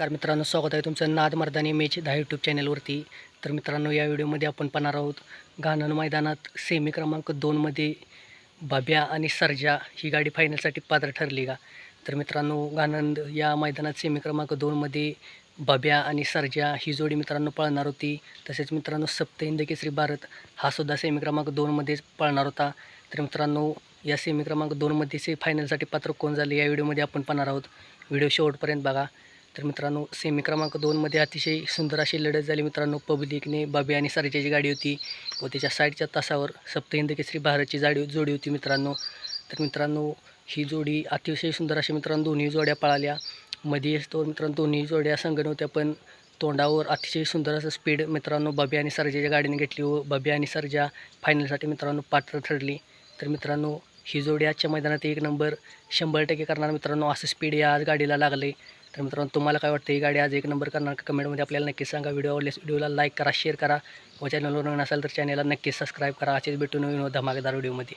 नमस्कार मित्रांनो स्वागत आहे तुमचं नाद मर्दानी मेच दहा यूट्यूब चॅनलवरती. तर मित्रांनो या व्हिडिओमध्ये आपण पाहणार आहोत गाणन मैदानात सेमी क्रमांक दोनमध्ये बाब्या आणि सर्जा ही गाडी फायनलसाठी पात्र ठरली का? तर मित्रांनो गानंद या मैदानात सेमी क्रमांक दोनमध्ये बब्या आणि सर्जा ही जोडी मित्रांनो पळणार होती. तसेच मित्रांनो सप्त हिंद केसरी भारत हा सुद्धा सेमी क्रमांक दोनमध्येच पळणार होता. तर मित्रांनो या सेमी क्रमांक दोनमध्ये से फायनलसाठी पात्र कोण झाले या व्हिडिओमध्ये आपण पाहणार आहोत. व्हिडिओ शेवटपर्यंत बघा. तर मित्रांनो सेमी क्रमांक दोनमध्ये अतिशय सुंदर अशी लढत झाली मित्रांनो. पब्लिकने बाबी आणि सरजाची गाडी होती व त्याच्या साईडच्या तासावर सप्तहिंद केसरी भारतची जाडी जोडी होती मित्रांनो. तर मित्रांनो ही जोडी अतिशय सुंदर अशी मित्रांनो दोन्ही जोड्या पळाल्या. मध्ये तो मित्रांनो दोन्ही जोड्या संगण होत्या पण तोंडावर अतिशय सुंदर असं स्पीड मित्रांनो बबी आणि सरजाच्या गाडीने घेतली व बबी आणि सरजा फायनलसाठी मित्रांनो पात्र ठरली. तर मित्रांनो ही जोडी आजच्या मैदानात एक नंबर शंभर टक्के करणार मित्रांनो असं स्पीड या आज गाडीला लागले तर मित्रांनो तुम्हाला काय वाटतं? ही गाडी आज एक नंबर करणार का? कमेंटमध्ये आपल्याला नक्की सांगा. व्हिडिओ आवडल्यास व्हिडिओला लाईक करा शेअर करा. व चॅनलवर नवीन असाल तर चॅनलला नक्की सबस्क्राईब करा. असेच भेटू नवीन धमाकेदार व्हिडिओमध्ये